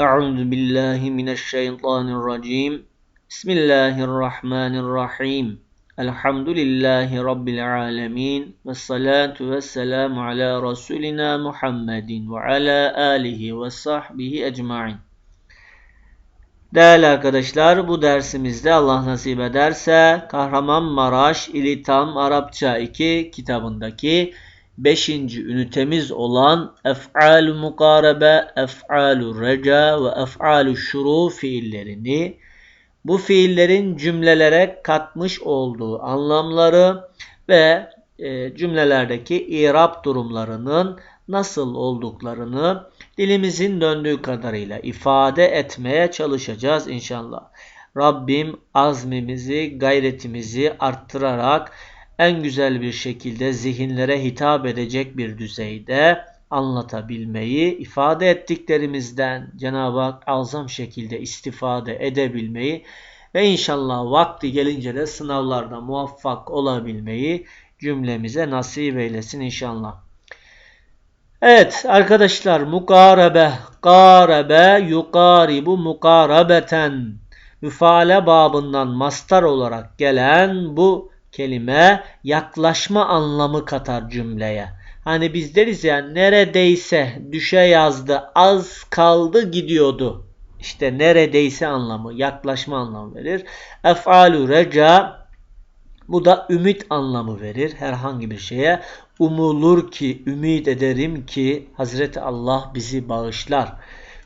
أعوذ بالله من الشيطان الرجيم بسم الله الرحمن الرحيم الحمد لله رب العالمين والصلاة والسلام على رسولنا محمد وعلى آله وصحبه أجمعين Değerli arkadaşlar bu dersimizde Allah nasip ederse Kahramanmaraş İlitam Arapça 2 kitabındaki 5. ünitemiz olan ef'al mukarebe, ef'al reca ve ef'al şuru fiillerini bu fiillerin cümlelere katmış olduğu anlamları ve e, cümlelerdeki irab durumlarının nasıl olduklarını dilimizin döndüğü kadarıyla ifade etmeye çalışacağız inşallah. Rabbim azmimizi, gayretimizi arttırarak en güzel bir şekilde zihinlere hitap edecek bir düzeyde anlatabilmeyi, ifade ettiklerimizden Cenab-ı Hak azam şekilde istifade edebilmeyi ve inşallah vakti gelince de sınavlarda muvaffak olabilmeyi cümlemize nasip eylesin inşallah. Evet arkadaşlar mukarebe, karebe, yukaribu mukarebeten müfale babından mastar olarak gelen bu kelime yaklaşma anlamı katar cümleye. Hani biz deriz ya neredeyse düşe yazdı az kaldı gidiyordu. İşte neredeyse anlamı yaklaşma anlamı verir. Ef'alu reca bu da ümit anlamı verir herhangi bir şeye. Umulur ki, ümit ederim ki Hazreti Allah bizi bağışlar.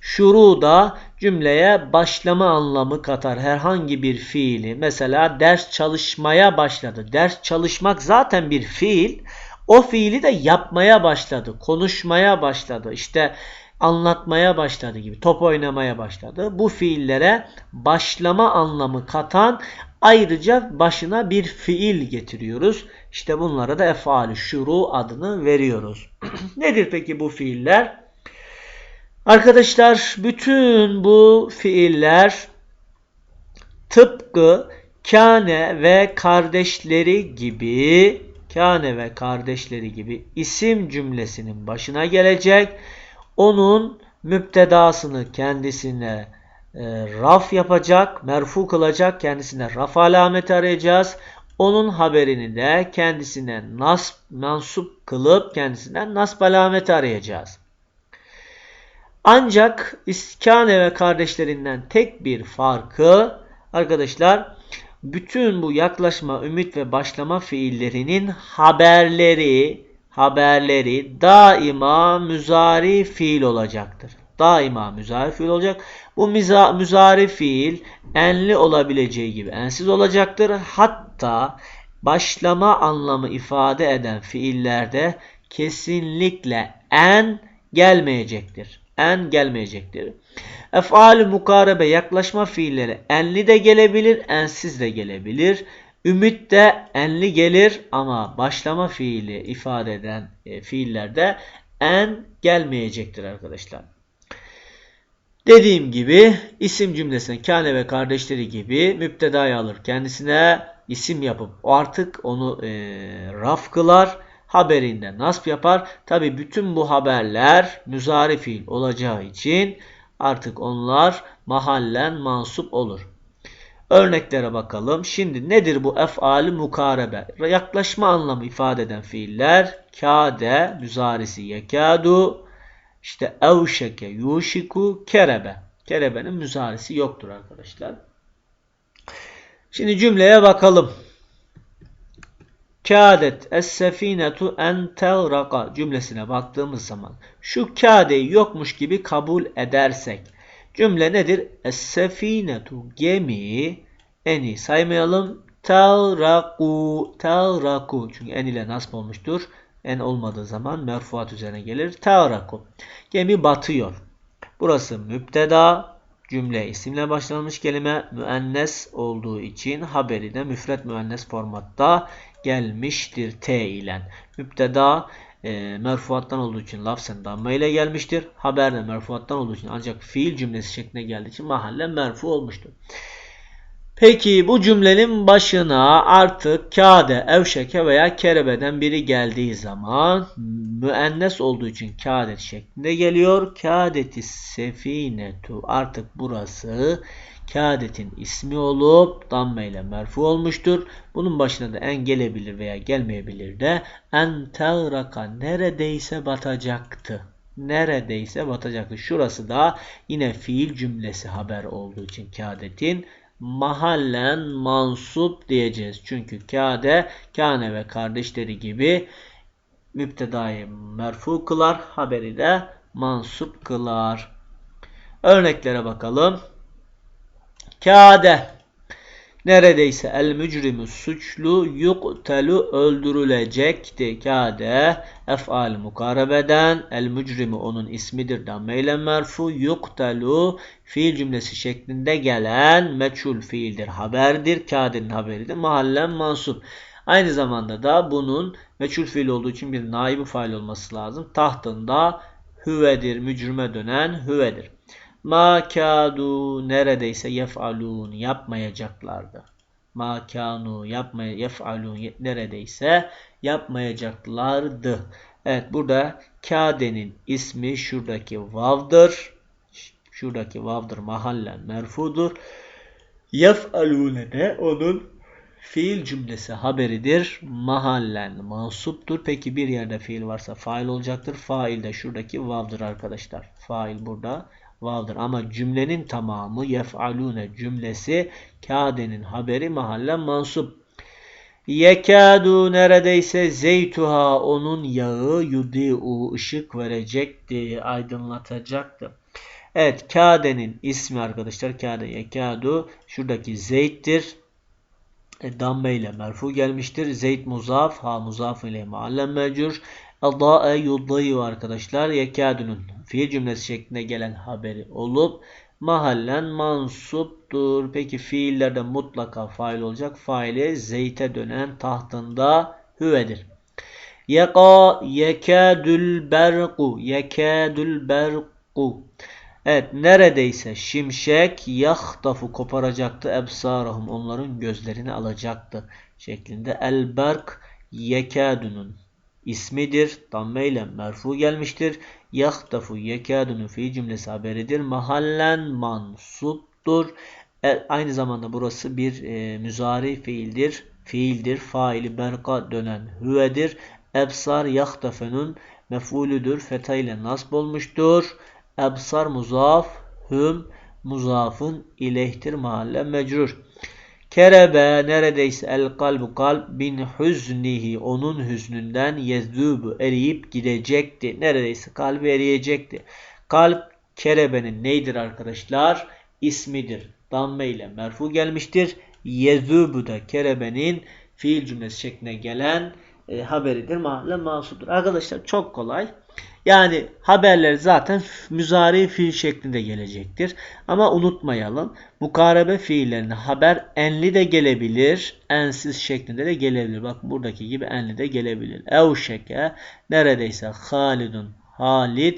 Şuru da cümleye başlama anlamı katar herhangi bir fiili. Mesela ders çalışmaya başladı. Ders çalışmak zaten bir fiil. O fiili de yapmaya başladı. Konuşmaya başladı. İşte anlatmaya başladı gibi. Top oynamaya başladı. Bu fiillere başlama anlamı katan ayrıca başına bir fiil getiriyoruz. İşte bunlara da efali şuru adını veriyoruz. Nedir peki bu fiiller? Arkadaşlar bütün bu fiiller tıpkı kane ve kardeşleri gibi kane ve kardeşleri gibi isim cümlesinin başına gelecek. Onun müptedasını kendisine e, raf yapacak, merfu kılacak, kendisine raf alameti arayacağız. Onun haberini de kendisine nasb, mansup kılıp kendisinden nasb alameti arayacağız. Ancak İskane ve kardeşlerinden tek bir farkı arkadaşlar bütün bu yaklaşma, ümit ve başlama fiillerinin haberleri haberleri daima müzari fiil olacaktır. Daima müzari fiil olacak. Bu müzari fiil enli olabileceği gibi ensiz olacaktır. Hatta başlama anlamı ifade eden fiillerde kesinlikle en gelmeyecektir en gelmeyecektir. Ef'al-i mukarebe yaklaşma fiilleri enli de gelebilir, ensiz de gelebilir. Ümit de enli gelir ama başlama fiili ifade eden e, fiillerde en gelmeyecektir arkadaşlar. Dediğim gibi isim cümlesine kâne ve kardeşleri gibi müptedayı alır. Kendisine isim yapıp artık onu e, raf kılar haberinde nasp yapar. Tabi bütün bu haberler müzari fiil olacağı için artık onlar mahallen mansup olur. Örneklere bakalım. Şimdi nedir bu ef'ali mukarebe? Yaklaşma anlamı ifade eden fiiller kade, müzarisi yekadu, işte evşeke, yuşiku, kerebe. Kerebenin müzarisi yoktur arkadaşlar. Şimdi cümleye bakalım. Kâdet es-sefinetu en tevraka cümlesine baktığımız zaman şu kâdeyi yokmuş gibi kabul edersek cümle nedir? Es-sefinetu gemi eni saymayalım. Tevraku tevraku çünkü en ile nasb olmuştur. En olmadığı zaman merfuat üzerine gelir. Tevraku gemi batıyor. Burası müpteda cümle isimle başlanmış kelime müennes olduğu için haberi de müfret müennes formatta gelmiştir T ile. Müpteda e, merfuattan olduğu için lafzen damme ile gelmiştir. Haber de merfuattan olduğu için ancak fiil cümlesi şeklinde geldiği için mahallen merfu olmuştur. Peki bu cümlenin başına artık kade, evşeke veya kerebeden biri geldiği zaman müennes olduğu için kâdet şeklinde geliyor. Kâdeti sefinetu artık burası kâdetin ismi olup damme ile merfu olmuştur. Bunun başına da en gelebilir veya gelmeyebilir de en tegraka neredeyse batacaktı. Neredeyse batacaktı. Şurası da yine fiil cümlesi haber olduğu için kâdetin mahallen mansup diyeceğiz. Çünkü kâde, kâne ve kardeşleri gibi müptedayı merfu kılar, haberi de mansup kılar. Örneklere bakalım. Kâde neredeyse el mücrimi suçlu yuktelu öldürülecekti. Kâde ef'al mukarebeden el mücrimi onun ismidir dammeyle merfu yuktelu fiil cümlesi şeklinde gelen meçhul fiildir. Haberdir. Kâdenin haberidir. Mahallen mansup. Aynı zamanda da bunun meçhul fiil olduğu için bir naibi fail olması lazım. Tahtında hüvedir. Mücrime dönen hüvedir. Ma kâdu neredeyse yef'alûn yapmayacaklardı. Ma kânu yapmaya yef'alûn neredeyse yapmayacaklardı. Evet burada kâdenin ismi şuradaki vav'dır. Şuradaki vav'dır mahallen merfudur. Yef'alûne de onun fiil cümlesi haberidir. Mahallen mansuptur. Peki bir yerde fiil varsa fail olacaktır. Fail de şuradaki vav'dır arkadaşlar. Fail burada vav'dır. Ama cümlenin tamamı yef'alune cümlesi kâdenin haberi mahallen mansup. Yekâdu neredeyse zeytuha onun yağı yudi'u ışık verecekti, aydınlatacaktı. Evet kâdenin ismi arkadaşlar kâde yekâdu şuradaki zeyttir. E, damme ile merfu gelmiştir. Zeyt muzaf, ha muzaf ile mahallen mecur. Da'e yuddayu arkadaşlar yekâdünün fiil cümlesi şeklinde gelen haberi olup mahallen mansuptur. Peki fiillerde mutlaka fail olacak. Faili zeyte dönen tahtında hüvedir. Yeka yekâdül berku yekâdül berku Evet neredeyse şimşek yahtafu koparacaktı ebsarahum onların gözlerini alacaktı şeklinde. El berk yekâdünün ismidir. Damme ile merfu gelmiştir. Yahtafu yekâdünün fi cümlesi haberidir. Mahallen mansuptur. E, aynı zamanda burası bir e, müzari fiildir. Fiildir. Faili berka dönen hüvedir. Ebsar yahtafenun mef'ulüdür. Feta ile nasb olmuştur. Ebsar muzaf, hüm muzafın ileyhtir mahalle mecrur. Kerebe neredeyse el kalbu kalp bin hüznihi onun hüznünden yezdübü eriyip gidecekti. Neredeyse kalbi eriyecekti. Kalp kerebenin neydir arkadaşlar? İsmidir. Damme ile merfu gelmiştir. Yezdübü de kerebenin fiil cümlesi şeklinde gelen e, haberidir. Mahalle masudur. Arkadaşlar çok kolay. Yani haberler zaten müzari fiil şeklinde gelecektir. Ama unutmayalım. Mukarebe fiillerine haber enli de gelebilir. Ensiz şeklinde de gelebilir. Bak buradaki gibi enli de gelebilir. Evşeke neredeyse Halidun Halid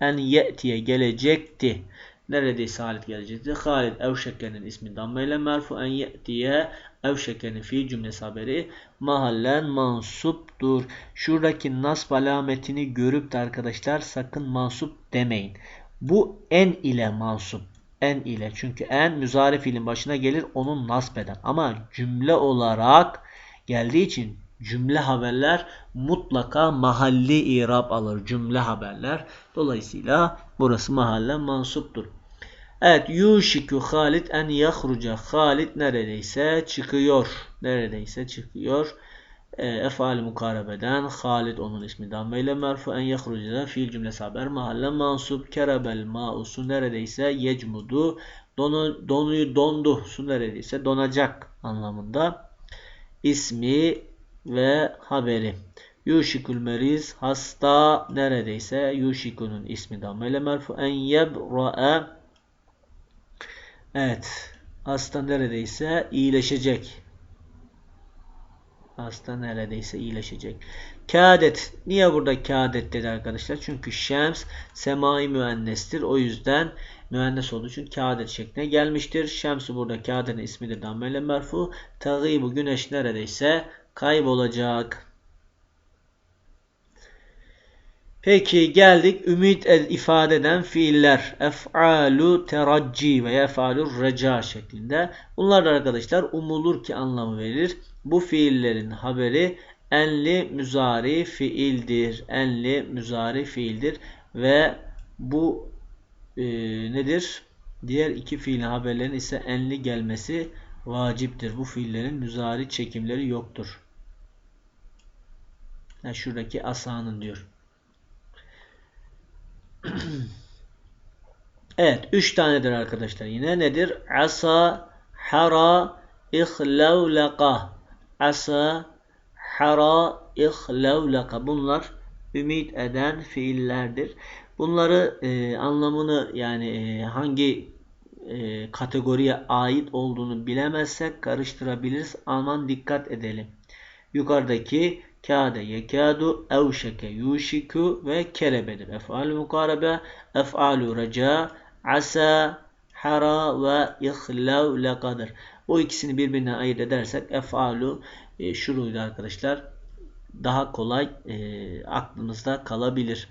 en ye'tiye gelecekti. Neredeyse Halid gelecekti. Halid Evşeke'nin ismi dammeyle merfu en ye'tiye Evşeke'nin fiil cümlesi haberi mahallen mansuptur. Şuradaki nasb alametini görüp de arkadaşlar sakın mansup demeyin. Bu en ile mansup. En ile. Çünkü en müzari fiilin başına gelir onun nasb eden. Ama cümle olarak geldiği için cümle haberler mutlaka mahalli irab alır. Cümle haberler. Dolayısıyla burası mahallen mansuptur. Evet yuşiku Halid en yahruca. Halid neredeyse çıkıyor. Neredeyse çıkıyor. E, Efal mukarebeden Halid onun ismi dammeyle merfu en yahruca da fiil cümlesi haber mahalle mansup kerebel mausu neredeyse yecmudu donu, donuyu dondu su neredeyse donacak anlamında ismi ve haberi. Yuşikul meriz hasta neredeyse yuşikunun ismi dammeyle merfu en yebra'e Evet. Hasta neredeyse iyileşecek. Hasta neredeyse iyileşecek. Kâdet. Niye burada kâdet dedi arkadaşlar? Çünkü şems semai müennestir. O yüzden müennes olduğu için kâdet şekline gelmiştir. Şemsu burada kâdetin ismidir. Dammele merfu. bu güneş neredeyse kaybolacak. Peki geldik ümit ifade eden fiiller. Ef'alu teracci veya ef'alu reca şeklinde. Bunlar da arkadaşlar umulur ki anlamı verir. Bu fiillerin haberi enli müzari fiildir. Enli müzari fiildir. Ve bu e, nedir? Diğer iki fiilin haberlerin ise enli gelmesi vaciptir. Bu fiillerin müzari çekimleri yoktur. Yani şuradaki asanın diyor. evet. Üç tanedir arkadaşlar. Yine nedir? Asa, hara, ihlavlaka. Asa, hara, ihlavlaka. Bunlar ümit eden fiillerdir. Bunları e, anlamını yani e, hangi e, kategoriye ait olduğunu bilemezsek karıştırabiliriz. Aman dikkat edelim. Yukarıdaki kâde, yekâdu, evşeke, yuşiku ve kelebedir. Ef'al-ü mukarabe, ef'al-ü reca, asa, hara ve ihlav lekadır. Bu ikisini birbirine ayırt edersek ef'alu e, şuruydu arkadaşlar. Daha kolay e, aklınızda kalabilir.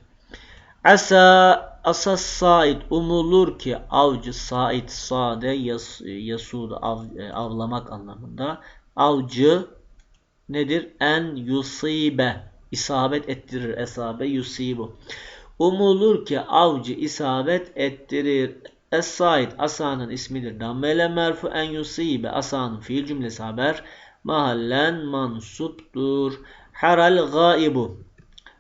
Asa asas said umulur ki avcı said sade yas, yasud av, e, avlamak anlamında. Avcı nedir? En yusibe isabet ettirir. Esabe yusibu. Umulur ki avcı isabet ettirir. Es-said asanın ismidir. Dammele merfu en yusibe asanın fiil cümlesi haber. Mahallen mansuptur. Haral gaibu.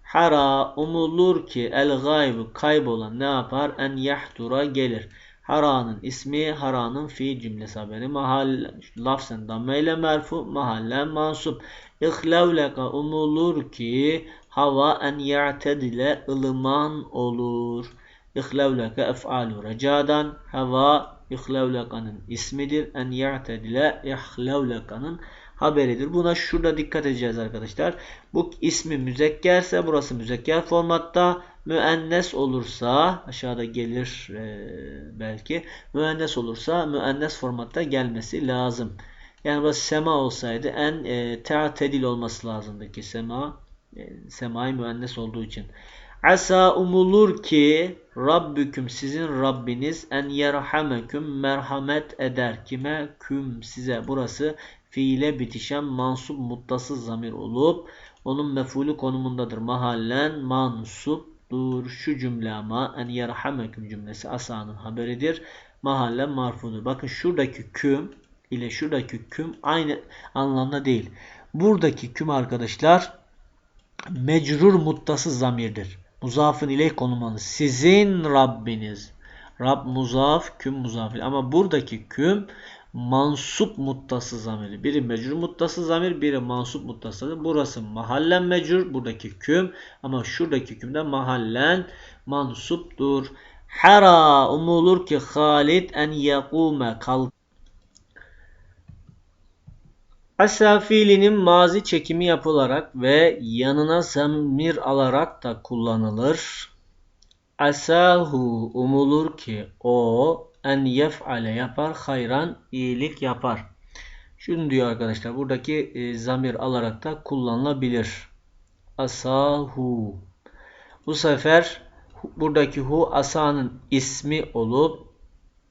Hara umulur ki el gaybu kaybolan ne yapar? En yahtura gelir. Haranın ismi haranın fiil cümlə səbəri mahall lafzən damma ilə mərfu mahallə mansub. İxləvləqə umulur ki hava ən yətədilə ılıman olur. İxləvləqə əf'alu rəcadan hava İxləvləqanın ismidir. Ən yətədilə İxləvləqanın haberidir. Buna şurada dikkat edeceğiz arkadaşlar. Bu ismi müzekkerse burası müzekker formatta. Müennes olursa aşağıda gelir e, belki. Müennes olursa müennes formatta gelmesi lazım. Yani burası sema olsaydı en e, te'tedil olması lazımdı ki sema e, semai müennes olduğu için. Asa umulur ki Rabbüküm sizin Rabbiniz en yerhameküm merhamet eder. Kime? Küm size. Burası fiile bitişen mansup muttasız zamir olup onun mefulü konumundadır. Mahallen mansuptur. Şu cümle ama en yerhameküm cümlesi asanın haberidir. Mahallen marfudur. Bakın şuradaki küm ile şuradaki küm aynı anlamda değil. Buradaki küm arkadaşlar mecrur muttasız zamirdir. Muzafın ile konumanız. Sizin Rabbiniz. Rab muzaf, küm muzafil. Ama buradaki küm mansup muttası zamiri. Biri mecrur muttası zamir, biri mansup muttası zamir. Burası mahallen mecrur, buradaki küm. Ama şuradaki kümde mahallen mansuptur. Hara umulur ki Halid en yakume kalk. Asa fiilinin mazi çekimi yapılarak ve yanına zamir alarak da kullanılır. Asahu umulur ki o en yef'ale yapar, hayran iyilik yapar. Şunu diyor arkadaşlar. Buradaki e, zamir alarak da kullanılabilir. Asahu. Bu sefer buradaki hu asanın ismi olup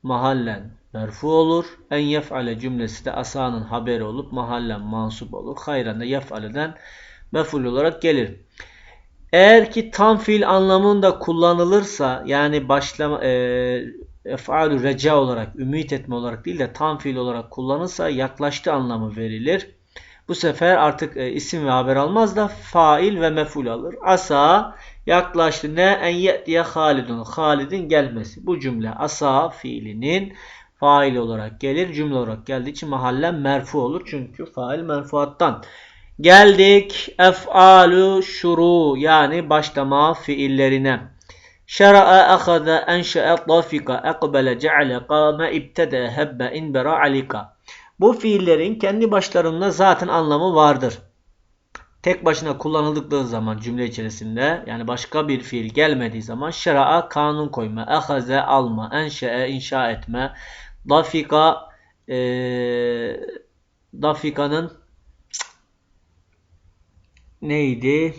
mahallen merfu olur. En yef'ale cümlesi de asanın haberi olup mahallen mansup olur. Hayran da yef'aleden meful olarak gelir. Eğer ki tam fiil anlamında kullanılırsa yani başlama e, ef'alü reca olarak, ümit etme olarak değil de tam fiil olarak kullanılsa yaklaştı anlamı verilir. Bu sefer artık e, isim ve haber almaz da fail ve meful alır. Asa yaklaştı ne? En ye'diye halidun. Halidin gelmesi. Bu cümle asa fiilinin fail olarak gelir. Cümle olarak geldiği için mahallen merfu olur. Çünkü fail merfuattan. Geldik ef'alu şuru yani başlama fiillerine. Şera'a ahada enşe'e tafika ekbele ce'ale kâme ibtede hebbe inbera alika. Bu fiillerin kendi başlarında zaten anlamı vardır. tek başına kullanıldıkları zaman cümle içerisinde yani başka bir fiil gelmediği zaman şera'a kanun koyma, ehaze alma, enşe'e inşa etme, dafika e, dafikanın neydi?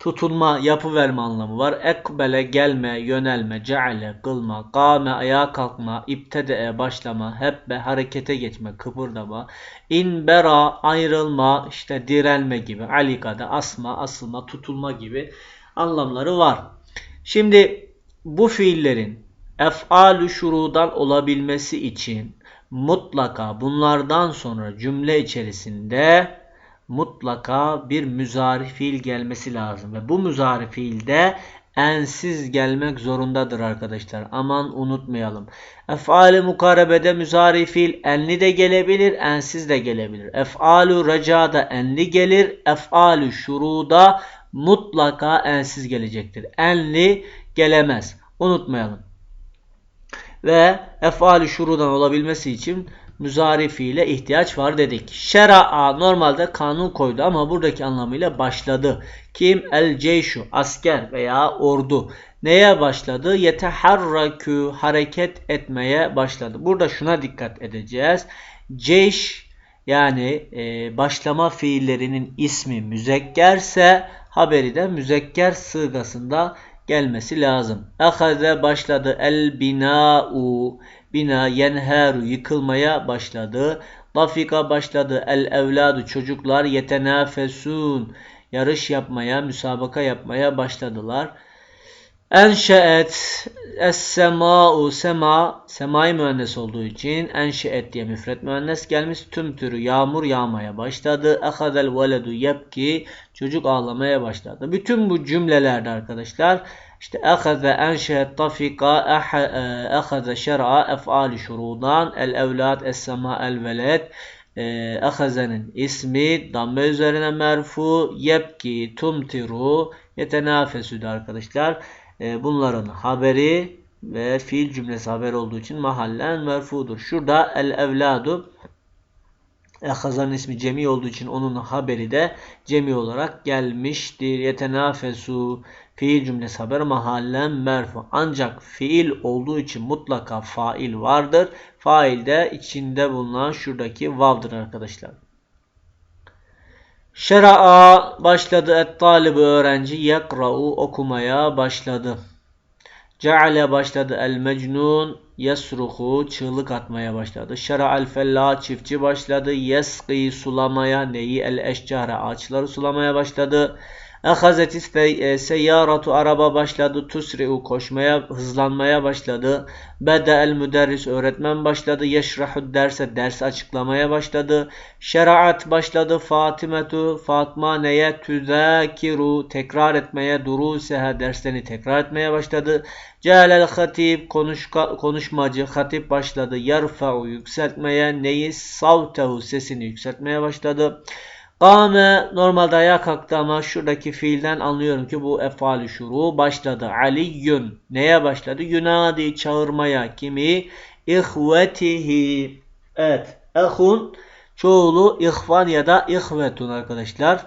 Tutunma, yapı verme anlamı var. Ekbele gelme, yönelme, ceale kılma, kâme ayağa kalkma, iptede'e başlama, hebbe harekete geçme, kıpırdama, inbera ayrılma, işte direnme gibi, alikada asma, asılma, tutulma gibi anlamları var. Şimdi bu fiillerin ef'alü şurudan olabilmesi için mutlaka bunlardan sonra cümle içerisinde mutlaka bir müzari fiil gelmesi lazım. Ve bu müzari fiilde ensiz gelmek zorundadır arkadaşlar. Aman unutmayalım. Ef'al-i mukarebede müzari fiil enli de gelebilir, ensiz de gelebilir. Ef'al-u recada enli gelir, ef'al-u şuruda mutlaka ensiz gelecektir. Enli gelemez. Unutmayalım. Ve ef'al-i şurudan olabilmesi için müzari fiile ihtiyaç var dedik. Şera'a normalde kanun koydu ama buradaki anlamıyla başladı. Kim? El ceyşu asker veya ordu. Neye başladı? Yeteharrakü hareket etmeye başladı. Burada şuna dikkat edeceğiz. Ceyş yani e, başlama fiillerinin ismi müzekkerse haberi de müzekker sığgasında gelmesi lazım. Ahaze başladı el bina'u bina yenheru yıkılmaya başladı. Dafika başladı el evladu çocuklar yetenafesun yarış yapmaya, müsabaka yapmaya başladılar. Enşeet es-sema'u sema semai müennes olduğu için enşeet diye müfret müennes gelmiş. Tüm türü yağmur yağmaya başladı. Ehadel veledu yepki çocuk ağlamaya başladı. Bütün bu cümlelerde arkadaşlar işte ehaze enşeet tafika ehaze şer'a ef'ali şurudan el evlad es sema el veled ehazenin ismi damme üzerine merfu yepki tumtiru yetenafesüdü arkadaşlar. E, bunların haberi ve fiil cümlesi haber olduğu için mahallen merfudur. Şurada el evladu Ehazanın ismi cemi olduğu için onun haberi de cemi olarak gelmiştir. Yetenafesu fiil cümlesi haber mahallen merfu. Ancak fiil olduğu için mutlaka fail vardır. Fail de içinde bulunan şuradaki vav'dır arkadaşlar. Şera'a başladı et talibi öğrenci yakra'u okumaya başladı. Ceale başladı el mecnun yesruhu çığlık atmaya başladı. Şera'al fella çiftçi başladı. Yesqi sulamaya neyi el eşcara ağaçları sulamaya başladı. Ehazet e, seyyaratu araba başladı. Tusri'u koşmaya, hızlanmaya başladı. Bede el müderris öğretmen başladı. Yeşrahu derse ders açıklamaya başladı. Şeraat başladı. Fatimetu Fatma neye tüzakiru tekrar etmeye duruseha derslerini tekrar etmeye başladı. Cealel hatib konuş, konuşmacı hatip başladı. Yarfa'u yükseltmeye neyi savtehu sesini yükseltmeye başladı. Kâme normalde ayağa kalktı ama şuradaki fiilden anlıyorum ki bu efali şuru başladı. Aliyyün neye başladı? Yunadi çağırmaya kimi? İhvetihi. Evet. Ehun çoğulu ihvan ya da ihvetun arkadaşlar.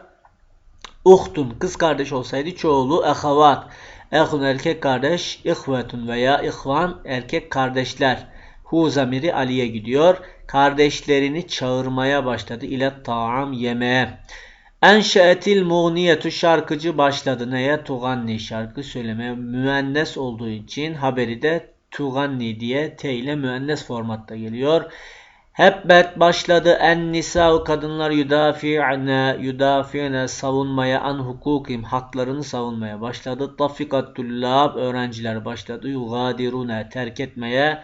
Uhtun kız kardeş olsaydı çoğulu ehavat. Ehun erkek kardeş, ihvetun veya ihvan erkek kardeşler. Hu zamiri Ali'ye gidiyor kardeşlerini çağırmaya başladı ile taam yemeğe. Enşeetil muğniyetu şarkıcı başladı. Neye? Tuganni şarkı söylemeye. Müennes olduğu için haberi de tuganni diye T ile müennes formatta geliyor. Hebbet başladı en nisa kadınlar yudafi'ne yudafi'ne savunmaya an hukukim haklarını savunmaya başladı. Tafikatullab öğrenciler başladı. Yugadirune terk etmeye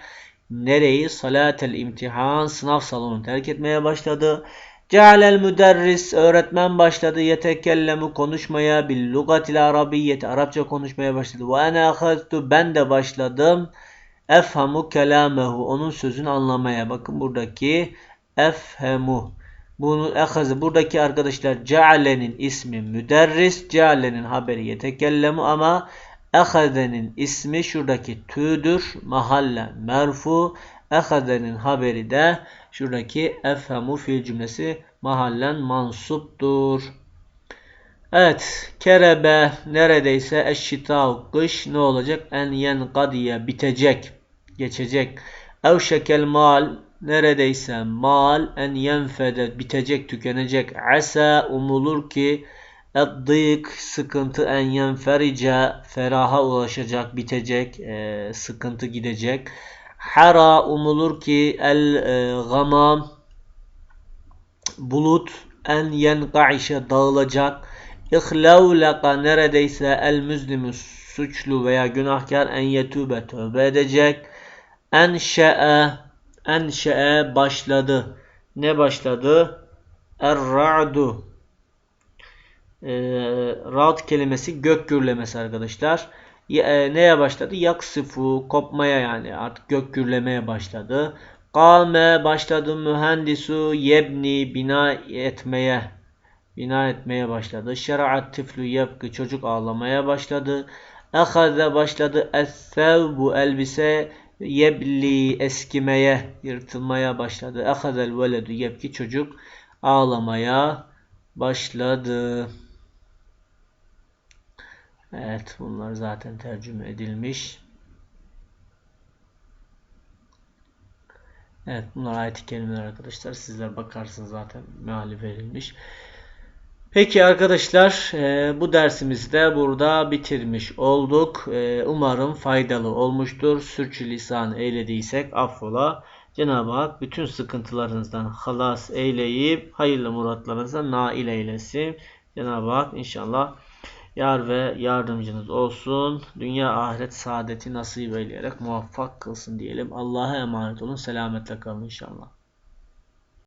nereyi? Salatel imtihan sınav salonunu terk etmeye başladı. Cealel müderris öğretmen başladı yetekellemu konuşmaya bil lugatil arabiyyeti Arapça konuşmaya başladı. Ve ene ahaztu ben de başladım. Efhamu kelamehu onun sözünü anlamaya. Bakın buradaki efhemu. Bunu ehazı buradaki arkadaşlar cealenin ismi müderris. Cealenin haberi yetekellemu ama Ehaze'nin ismi şuradaki tü'dür. Mahalle merfu. Ehaze'nin haberi de şuradaki efhemu fiil cümlesi mahallen mansuptur. Evet. Kerebe neredeyse eşşita kış ne olacak? En yenkadiye bitecek. Geçecek. Evşekel mal neredeyse mal en yenfede bitecek tükenecek. Asa umulur ki Eddıyık sıkıntı en yenferice feraha ulaşacak bitecek e, sıkıntı gidecek. Hara umulur ki el e, gamam bulut en yenqaişe dağılacak. İhlevleka neredeyse el müzlimu suçlu veya günahkar en yetube tövbe edecek. Enşe'e enşe'e başladı. Ne başladı? Er-ra'du e, ra'd kelimesi gök gürlemesi arkadaşlar. E, neye başladı? Yaksifu kopmaya yani artık gök gürlemeye başladı. Kame başladı mühendisu yebni bina etmeye bina etmeye başladı. Şera'at tiflu yebki çocuk ağlamaya başladı. Ehaze başladı es-sevbu elbise yebli eskimeye yırtılmaya başladı. Ehazel veledu yebki çocuk ağlamaya başladı. Evet bunlar zaten tercüme edilmiş. Evet bunlar ayet-i kerimeler arkadaşlar. Sizler bakarsınız zaten meali verilmiş. Peki arkadaşlar e, bu dersimizi burada bitirmiş olduk. E, umarım faydalı olmuştur. Sürçülisan eylediysek affola. Cenab-ı Hak bütün sıkıntılarınızdan halas eyleyip hayırlı muratlarınıza nail eylesin. Cenab-ı Hak inşallah yar ve yardımcınız olsun. Dünya ahiret saadeti nasip eyleyerek muvaffak kılsın diyelim. Allah'a emanet olun. Selametle kalın inşallah.